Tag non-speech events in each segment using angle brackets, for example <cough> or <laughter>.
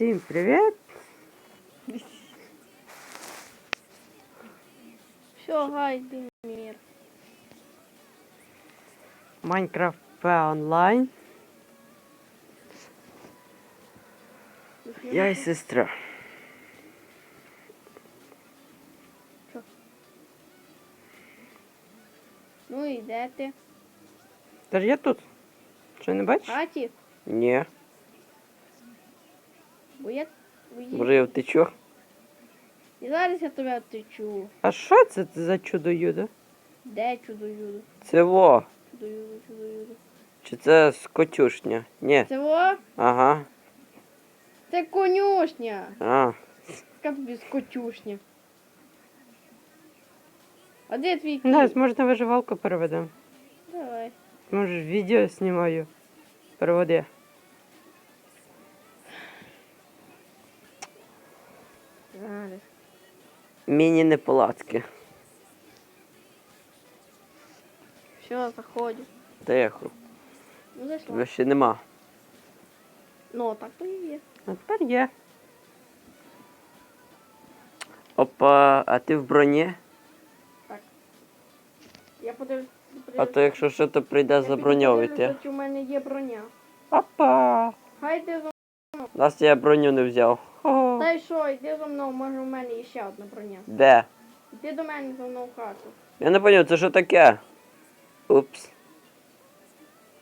Всім привіт! Все, гайди мир. Майнкрафт П онлайн. Я і сестра. Ну і де ти? Та ж я тут. Що не В бачиш? хаті? Ні. Бо я... бо я- Може втечу. І зараз я тебе втечу. А що це за чудо юдо? Де чудо юдо? Це во. Чудо юдо, чудо юдо. Чи це скотюшня? Ні. Це во? Ага. Це конюшня. А. Яка тобі скотюшня? А де твій кіт? Нас можна виживалку переведемо. Давай. Може відео знімаю. Переводи. Міні неполадки. Все, заходи. Тихо. Ну зайшла. Тебе ще нема. Ну, так то і є. А тепер є. Опа, а ти в броні? Я подивлюсь. А то якщо що, то прийде заброньовувати. У мене є броня. Опа! Гайди за Нас я броню не взяв. Та й що, йди за мною, може у мене є ще одна броня. Де? Йди до мене за мною в хату. Я не поняв, це що таке? Упс.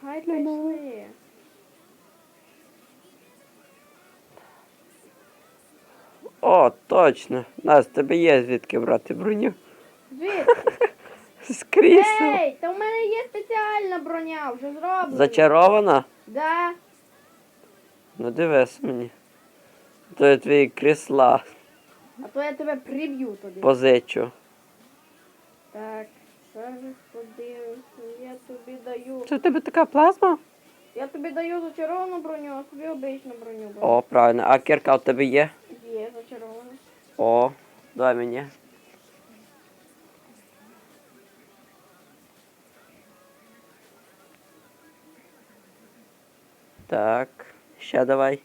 Гай пішли. О, точно. Нас тебе є звідки брати броню. Звідки? <laughs> З крісла. Ей, та в мене є спеціальна броня, вже зроблена. Зачарована? Да. Ну дивись мені. То я твої крісла А то я тебе приб'ю тоді. позичу. Так, зараз подивимося, я тобі даю. Це в тебе така плазма? Я тобі даю зачаровану броню, а тобі обичну броню. О, правильно. А кірка у тебе є? Є зачарована. О, давай мені. Так, ще давай.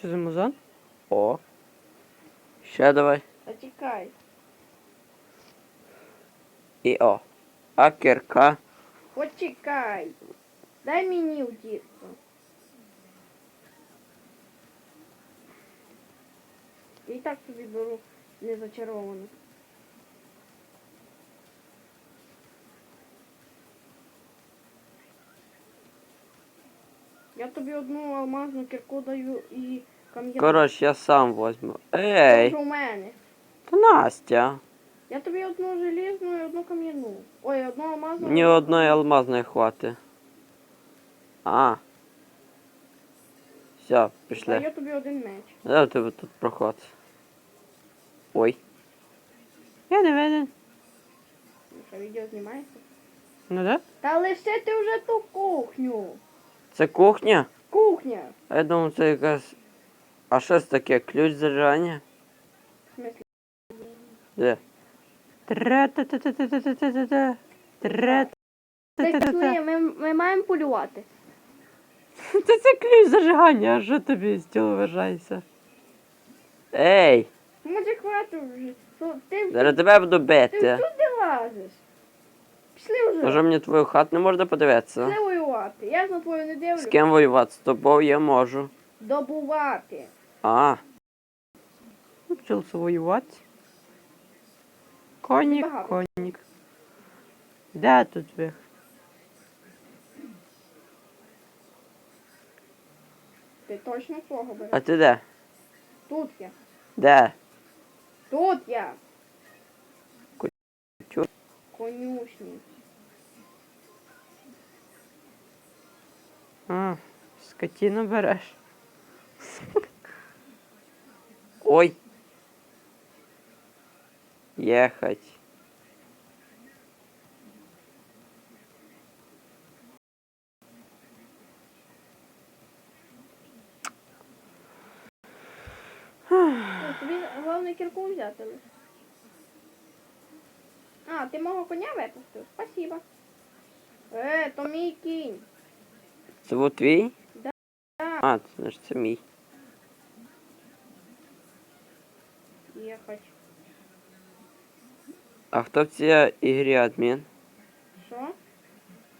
Що за музон? О. Ще давай. Та тікай. І о. А кірка. Почекай. Дай мені вдіться. Я і так собі беру не Я тобі одну алмазну кірку даю і кам'яну. Коротше, я сам возьму. Це Ей, вже у мене. то Настя. Я тобі одну желізну і одну кам'яну. Ой, одну алмазну. Ні одної алмазної хвати. А. Все, пішли. Даю тобі один меч. У тебе тут проход? Ой. Я не виден. Ну що, відео знімається? Ну да? Та лише ти вже ту кухню. Це кухня? Кухня. А я думав, це якась. А що це таке? Ключ зажигання? В смислі? Де? Ми, ми маємо полювати. Це це ключ зажигання, а що тобі з цього вважається? Ей! Може хватить вже. Що, ти, Зараз тебе буду ти бити. всюди лазиш. Пішли вже. Може мені твою хату не можна подивитися? Пішли воювати. Я ж на твою не З ким воювати? З тобою я можу. Добувати. А. Навчився воювати. Конік, Багато. конік. Де тут ви? Ти точно свого береш. А ти де? Тут я. Де? Тут я. Конюшні. А, скотину береш. Ой. Ехать. Тобі головне кірку взяти. А, ти мого коня випустив? Спасибо. Е, то мій кінь. Це вот твій? Да. А, це значить це мій. Ехать. А хто в цій ігрі адмін? Що?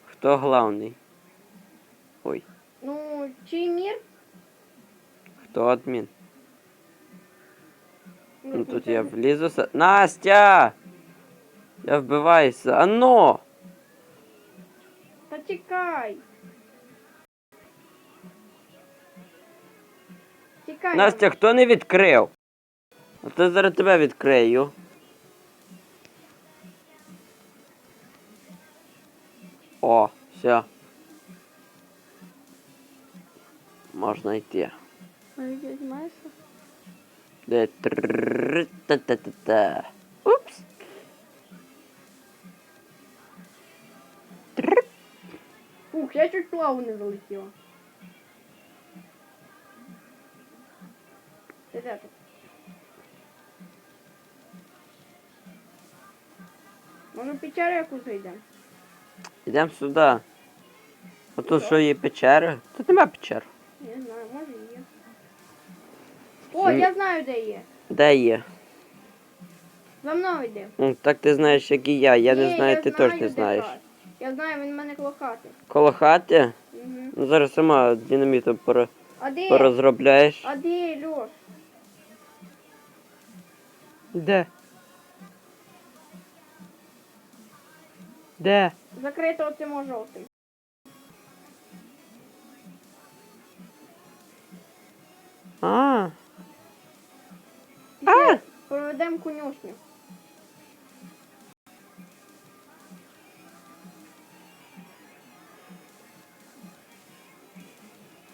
Хто главний? Ой, Ну, чий мір? хто адмін? Ну тут я це- влізу. са- Настя! Я вбиваюся. Ано! Та Тікай. Настя, хто не відкрив? А то зараз тебе відкрию. О, все. Можна йти. Відео знімаєшся? Де трррррр, та-та-та-та. Упс. Трррр. Ух, я чуть плаву не залетіла. Ти де тут? Може в печеру якусь зайдемо? Йдемо сюди. А тут що є печери? Тут нема печер. Не знаю, може є. О, я знаю, де є. Де є? За мною йди. Ну, так ти знаєш, як і я. Я Ні, не знаю, ти теж не де знаєш. Я знаю, він в мене коло хати. Коло хати? Угу. Ну зараз сама динамітом пора- А де? порозробляєш. А де, Льош? Де? Де? Закрито оцим жовтим. А, Пішли, проведемо конюшню.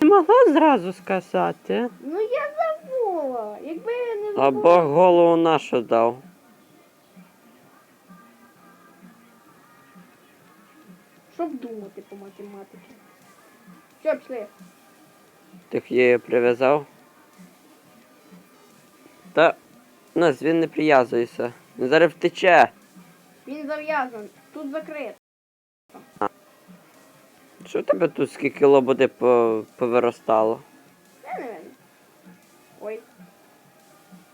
не могла зразу сказати. Ну я забула. Якби я не. А Бог голову нашу дав. Щоб думати по математиці. Що, пішли? Ти її прив'язав. Та нас він не прив'язується. Він зараз втече. Він зав'язаний. Тут закрито. Що в тебе тут скільки лободи по- повиростало?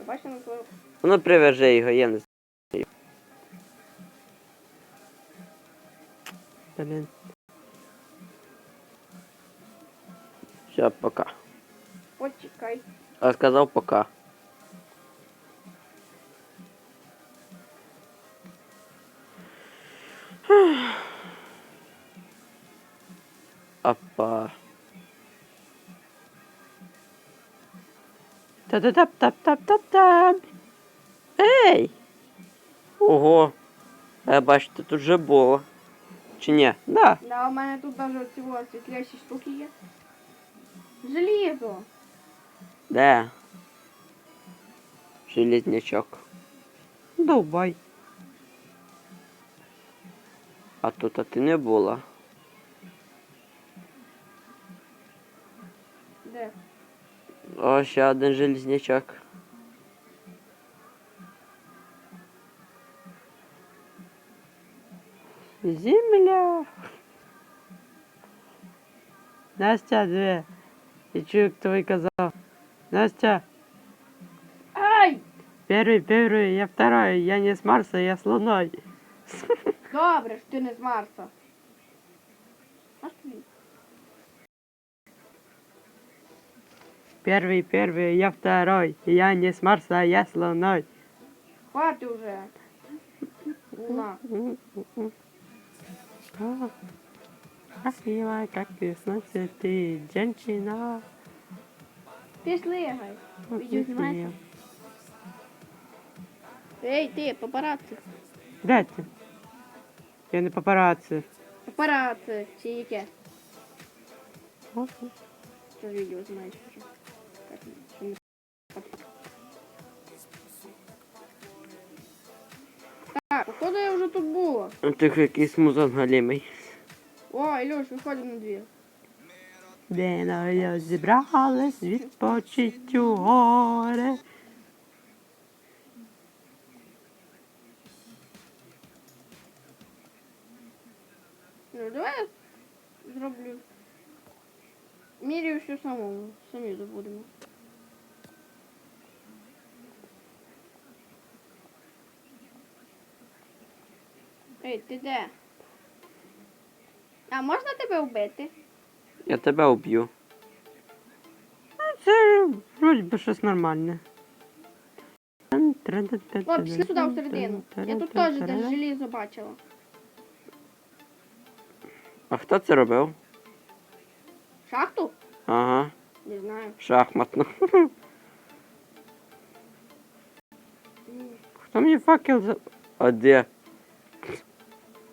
Бачите на твою. Ну його, я не знаю. Блін. Все, пока. Почекай. А сказав пока. Опа. Та-та-тап-тап-тап-тап-тап. Ей! Ого! Я бачите, тут вже було. Чи ні? Да. Да, у мене тут навіть цього світлячі штуки є. Желізо. Де? Железнячок. Довбай. А тут а ти не була. Де? О, ще один железнячок. Земля. Настя, две. Я чую, кто и казал. Настя, Ай! первый, первый, я второй. Я не с Марса, я с Луной. Добре, що ти не з Марса. Аж Первый, первый, я второй. Я не с Марса, я с Луной. Хвати вже. Луна. А, Красивая, как весна цветы, женщина. Пішли, гай. Відео знімаєте? Ей, ти, папараці. Де ти? Я не папараці. Папараці, чи яке? Що ж відео знаєш вже? Так, походу я вже тут була. Ти якийсь музон галімий. О, Ілюш, виходимо на двір. Де зібрались відпочить у горе. Ну, давай я зроблю міряю все самому. Самі забудемо. Ей, ти де? А можна тебе вбити? Я тебе уб'ю. Ну, Це вроді би щось нормальне. О, пішли туди всередину. Я тут теж десь желізо бачила. А хто це робив? Шахту? Ага, Не знаю. шахматно. <laughs> Хто мені факел за. А де?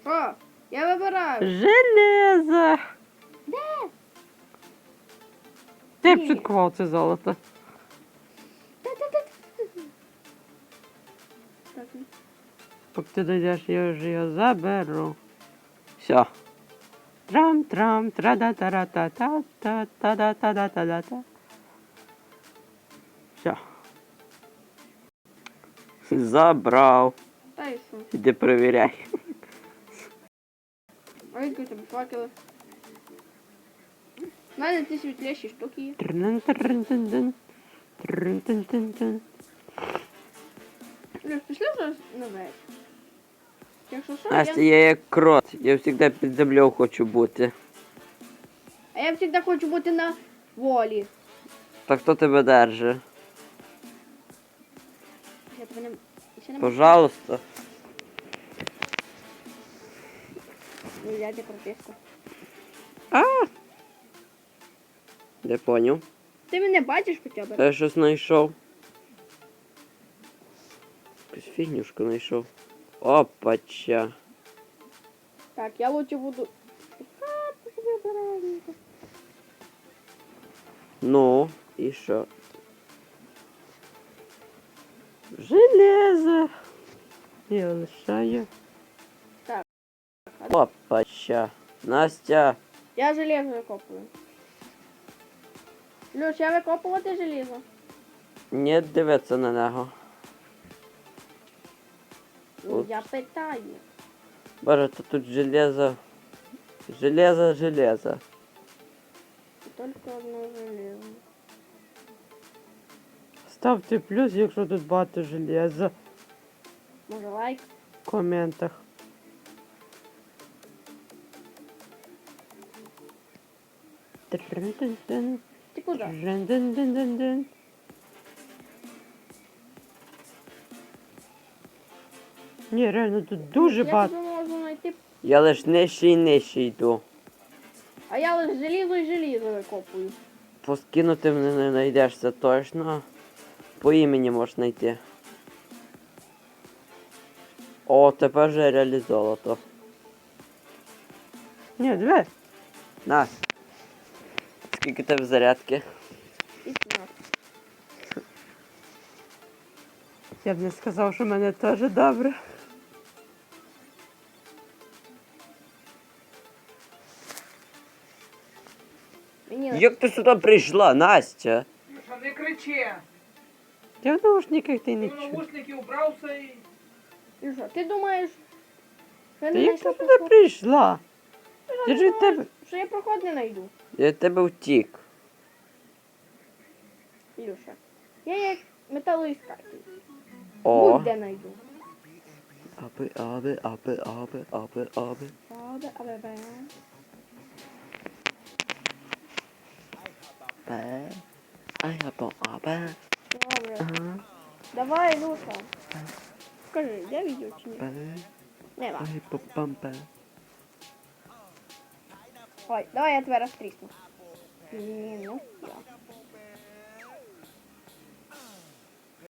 Що? Я вибираю. Железо! Де? Ти б Ні. це золото. Так, ну. Поки ти дойдеш, я вже його заберу. Все. Трам-трам, тра-да-та-ра-та-та-та-та-да-та-да-та-да-та. Все. Забрав. Та і все. Іди перевіряй. Ой, які там факел? У мене ці світліші штуки є. Трин-трин-тин-тин. Трин-тин-тин-тин. Пішли зараз наверх. Якщо що, Настя, я... я як крот. Я завжди під землею хочу бути. А я завжди хочу бути на волі. Так хто тебе держить? Я тебе не... Ще не Пожалуйста. Ну. А! Не поняв. Ти мене бачиш хоча б? Я щось знайшов. Якусь фігнюшку знайшов. Опача. Так, я лучше буду... Шукати собі обережненько. Ну, і що? Железо. Я лишаю. Так. Опача. Настя. Я железо викопую. Люш, я викопувати желізо. Не дивиться на нього. Ну, я питаю. Боже, то тут железо. Железо, железо. Тільки одне железо. Ставте плюс, якщо тут багато железа Може лайк? в коментах. Ти куди? Ні, реально тут дуже я багато. тебе можу знайти. Я лиш нижче і нижче йду. А я лише желізо і желізо викопую. Поскинути мене не знайдеш, це точно. По імені можеш знайти. О, тепер вже реалі золото. Ні, диви. На. Скільки тебе зарядки? І сюди. Я б не сказав, що в мене теж добре. Мені Як ти сюди прийшла, Настя? Що не кричи. Я в наушниках ти не Ти в чую. наушники убрався і. І що, ти думаєш, що я Та не як ти знайшла сюди проход? прийшла? Ти Я ж від думаєш, тебе. Що я проход не знайду, Я від тебе втік. Ілюша. Я як металоіскатель. О. Будь-де знайду. Аби, аби, аби, аби, аби, аби. Правда, але бе. Бе. А я. Добре. Ага. Давай, Ілюша. Скажи, я відео чи ні? Нема. Ай, попампе. Ой, давай я тебе розтрісну. Ні, ну, я.